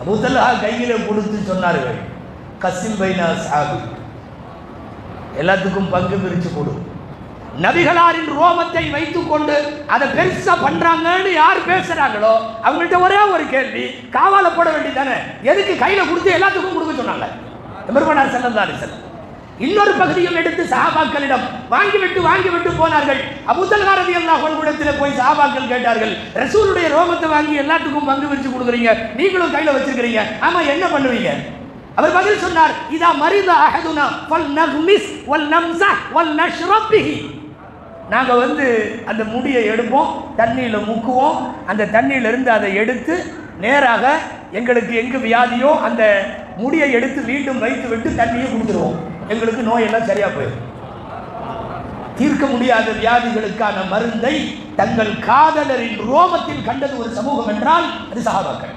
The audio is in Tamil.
அபுதல்லா கையில் கொடுத்து சொன்னார்கள் கசிம் பைனா சாபி எல்லாத்துக்கும் பங்கு பிரித்து கொடு. நபிகளாரின் ரோமத்தை வைத்துக்கொண்டு அதை பெருசா பண்றாங்கன்னு யார் பேசுறாங்களோ அவங்கள்ட்ட ஒரே ஒரு கேள்வி காவால போட வேண்டியதானே எதுக்கு கையில கொடுத்து எல்லாத்துக்கும் கொடுக்க சொன்னாங்க? பெருமனார் செல்லந்தாரி செல்லம் இன்னொரு பகுதியும் எடுத்து சஹாபாக்களிடம் வாங்கிவிட்டு வாங்கிவிட்டு போனார்கள். அபுதல்காரதி அல்லா இடத்துல போய் சஹாபாக்கள் கேட்டார்கள் ரசூலுடைய ரோமத்தை வாங்கி எல்லாத்துக்கும் பங்கு விரிச்சு கொடுக்குறீங்க நீங்களும் கையில் வச்சிருக்கிறீங்க ஆமா என்ன பண்ணுவீங்க? அவர் பதில் சொன்னார் இதா மரித அஹதுனா வல் நக்மிஸ் வல் நம்சா வல் நஷ்ரபிஹி நாங்கள் வந்து அந்த முடியை எடுப்போம் தண்ணியில் முக்குவோம். அந்த தண்ணியிலிருந்து அதை எடுத்து நேராக எங்களுக்கு எங்கு வியாதியோ அந்த முடியை எடுத்து மீண்டும் வைத்து விட்டு தண்ணியை கொடுத்துருவோம் எங்களுக்கு நோயெல்லாம் சரியா போயிடும். தீர்க்க முடியாத வியாதிகளுக்கான மருந்தை தங்கள் காதலரின் ரோமத்தில் கண்டது ஒரு சமூகம் என்றால் அது சகாபாக்கள்.